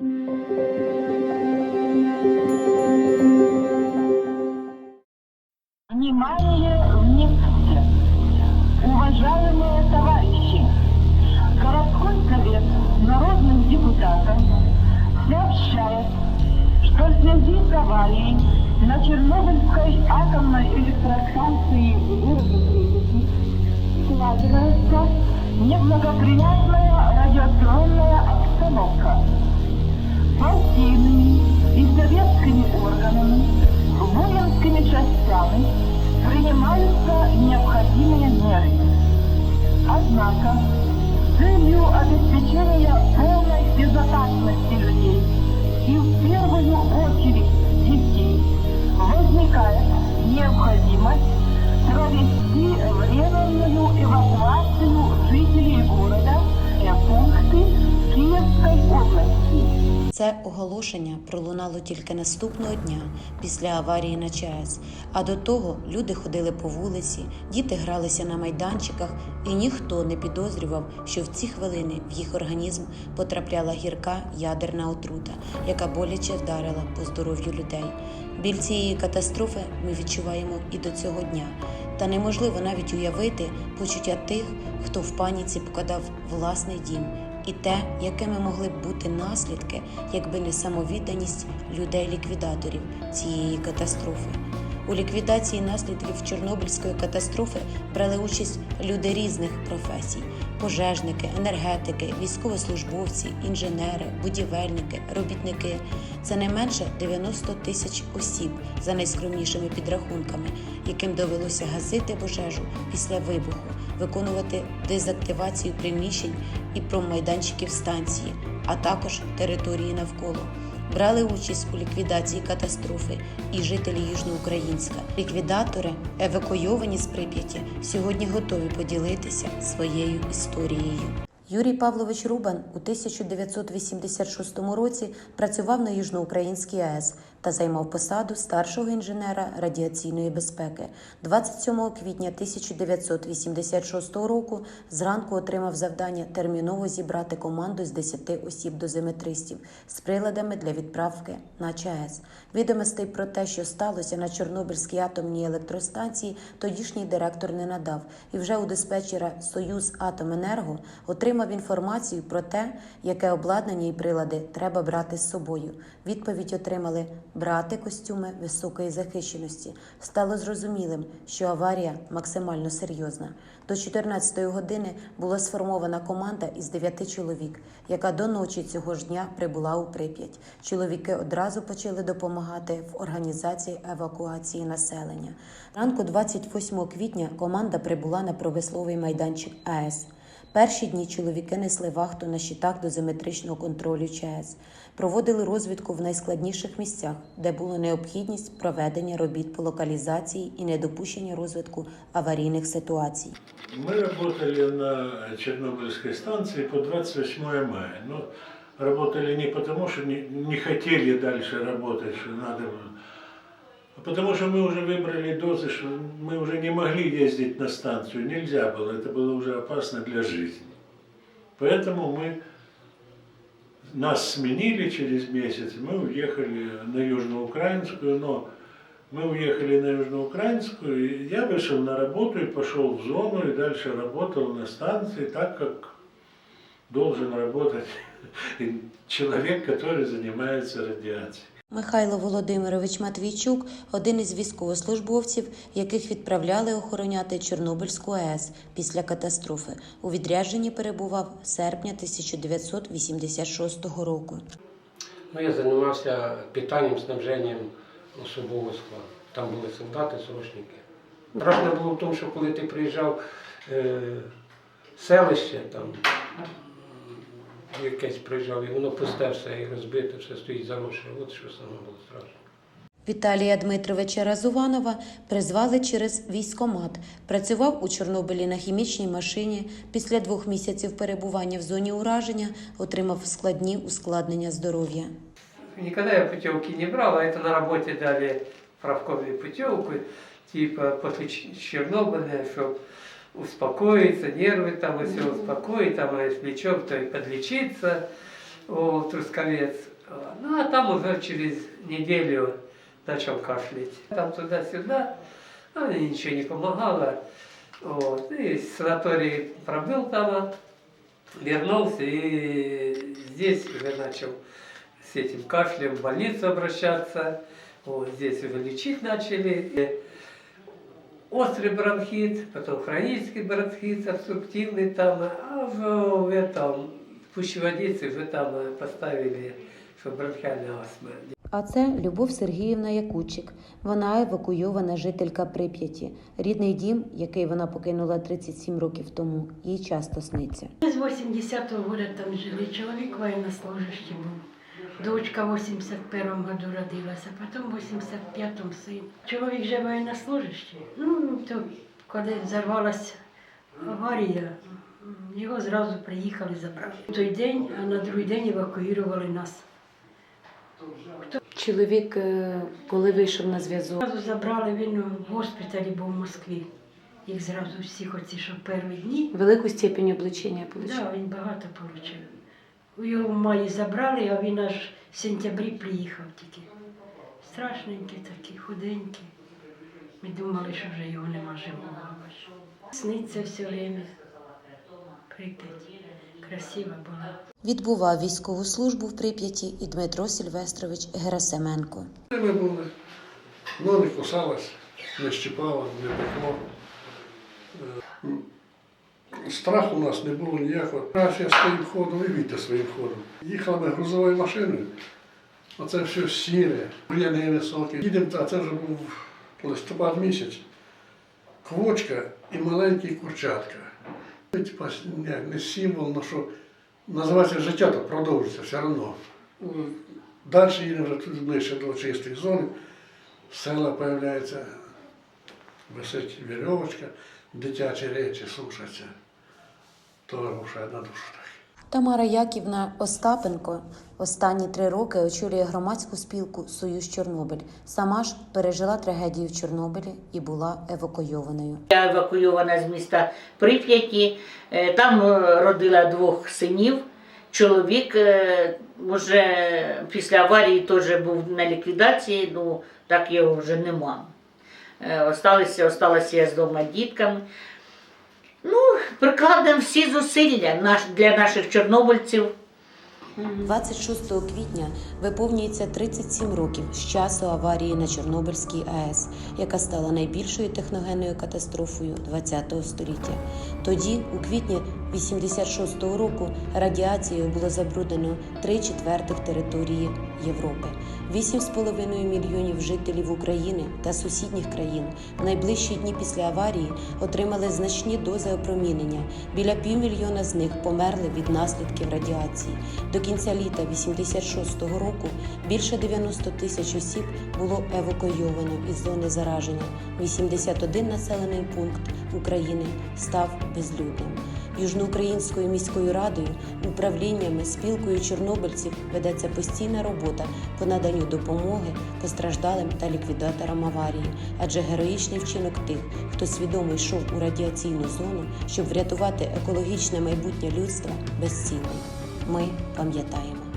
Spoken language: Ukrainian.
Внимание, внимание! Уважаемые товарищи! Городской совет народных депутатов сообщает, что в связи с аварией на Чернобыльской атомной электростанции в городе складывается неблагоприятная радиационная обстановка. партийными и советскими органами, воинскими частями принимаются необходимые меры. Однако, с целью обеспечения полной безопасности людей и в первую очередь детей Це оголошення пролунало тільки наступного дня після аварії на ЧАЕС. А до того люди ходили по вулиці, діти гралися на майданчиках, і ніхто не підозрював, що в ці хвилини в їх організм потрапляла гірка ядерна отрута, яка боляче вдарила по здоров'ю людей. Біль цієї катастрофи ми відчуваємо і до цього дня. Та неможливо навіть уявити почуття тих, хто в паніці покидав власний дім і те, якими могли б бути наслідки, якби не самовідданість людей-ліквідаторів цієї катастрофи. У ліквідації наслідків Чорнобильської катастрофи брали участь люди різних професій: пожежники, енергетики, військовослужбовці, інженери, будівельники, робітники. Це не менше 90 тисяч осіб за найскромнішими підрахунками, яким довелося гасити пожежу після вибуху, виконувати дезактивацію приміщень і промайданчиків станції, а також території навколо. Брали участь у ліквідації катастрофи і жителі Южноукраїнська. Ліквідатори, евакуйовані з Прип'яті, сьогодні готові поділитися своєю історією. Юрій Павлович Рубан у 1986 році працював на Южноукраїнській АЕС та займав посаду старшого інженера радіаційної безпеки. 27 квітня 1986 року зранку отримав завдання терміново зібрати команду з 10 осіб дозиметристів з приладами для відправки на ЧАЕС. Відомостей про те, що сталося на Чорнобильській атомній електростанції, тодішній директор не надав, і вже у диспетчера Союз Атоменерго отримав інформацію про те, яке обладнання і прилади треба брати з собою. Відповідь отримали брати костюми високої захищеності. Стало зрозумілим, що аварія максимально серйозна. До 14-ї години була сформована команда із 9 чоловік, яка до ночі цього ж дня прибула у Прип'ять. Чоловіки одразу почали допомагати в організації евакуації населення. Ранку 28 квітня команда прибула на промисловий майданчик АЕС. Перші дні чоловіки несли вахту на щитах дозиметричного контролю ЧАЕС, проводили розвідку в найскладніших місцях, де була необхідність проведення робіт по локалізації і недопущення розвитку аварійних ситуацій. Мы работали на Чернобыльской станции по 28 мая. Но работали не потому, что не, не хотели дальше работать, что надо было, а потому что мы уже выбрали дозы, что мы уже не могли ездить на станцию. Нельзя было, это было уже опасно для жизни. Поэтому мы нас сменили через месяц, мы уехали на Южноукраинскую, но мы уехали на Южноукраинскую, и я вышел на работу и пошел в зону, и дальше работал на станции так, как должен работать человек, который занимается радиацией. Михайло Володимирович Матвійчук один із військовослужбовців, яких відправляли охороняти Чорнобильську АЕС після катастрофи. У відрядженні перебував серпня 1986 року. Ну, я займався питанням, снабженням особового складу. Там були солдати, срочники. Страшно було в тому, що коли ти приїжджав е, селище, там якесь приїжджав, і воно пусте все і розбите, все стоїть заросше. От що саме було страшно. Віталія Дмитровича Разуванова призвали через військомат. Працював у Чорнобилі на хімічній машині. Після двох місяців перебування в зоні ураження отримав складні ускладнення здоров'я. Никогда я путевки не брал, а это на работе дали правковую путевку, типа после Ч- Чернобыля, чтобы успокоиться, нервы там и все успокоить, там, а если что, то и подлечиться. о, Трусковец. Ну, а там уже через неделю начал кашлять. Там туда-сюда, а ничего не помогало. Вот. И санаторий пробыл там, вернулся и здесь уже начал с этим кашлем в больницу обращаться. Вот здесь уже лечить начали. И острый бронхит, потом хронический бронхит, обструктивный там, а в, в этом в пущеводице уже там э, поставили, что бронхиальная астма. А це Любов Сергіївна Якучик. Вона евакуйована жителька Прип'яті. Рідний дім, який вона покинула 37 років тому, їй часто сниться. З 80-го года там жили. Чоловік воєннослужащий був. Дочка в 81-му году родилася, потім в 85-му син. Чоловік же воєннослужащий. Ну, то коли взорвалася аварія, його зразу приїхали забрали. В той день, а на другий день евакуювали нас. Чоловік, е, коли вийшов на зв'язок, Зразу забрали, він в госпіталі був в Москві. Їх зразу всіх оці, що перші дні. велику степень облучення Да, він багато отримав. Його в маї забрали, а він аж в сентябрі приїхав тільки. Страшненький такий, худенький. Ми думали, що вже його нема живого. Сниться все время. Прип'ять. Красива була. Відбував військову службу в Прип'яті і Дмитро Сильвестрович Герасименко. Ми були. Ну, не кусалась, не щипала, не пекло. Страху у нас не було ніякого. Раз своїм ходом і Вітя своїм ходом. Їхали ми грузовою машиною. Оце все сіре, бур'яни високі. Їдемо, а це вже був листопад місяць. Квочка і маленькі курчатка. Типа, не, символ, але що називається життя, то продовжується все одно. Далі їдемо вже тут ближче до чистої зони. Села з'являється, висить вірьовочка, дитячі речі сушаться. То рушає на душу так. Тамара Яківна Остапенко останні три роки очолює громадську спілку Союз Чорнобиль. Сама ж пережила трагедію в Чорнобилі і була евакуйованою. Я евакуйована з міста Прип'яті. Е, Там е, родила двох синів. Чоловік е, вже після аварії теж був на ліквідації, ну так його вже нема. Е, Осталися, осталася я з двома дітками. Ну, прикладемо всі зусилля для наших чорнобильців. 26 квітня виповнюється 37 років з часу аварії на Чорнобильській АЕС, яка стала найбільшою техногенною катастрофою ХХ століття. Тоді, у квітні 86-го року, радіацією було забруднено три четвертих території Європи. 8,5 мільйонів жителів України та сусідніх країн в найближчі дні після аварії отримали значні дози опромінення. Біля півмільйона з них померли від наслідків радіації. До кінця літа 86-го року більше 90 тисяч осіб було евакуйовано із зони зараження. 81 населений пункт України став безлюдним. Южноукраїнською міською радою, управліннями, спілкою чорнобильців ведеться постійна робота по наданню допомоги постраждалим та ліквідаторам аварії, адже героїчний вчинок тих, хто свідомо йшов у радіаційну зону, щоб врятувати екологічне майбутнє людства, безцінний. Ми пам'ятаємо.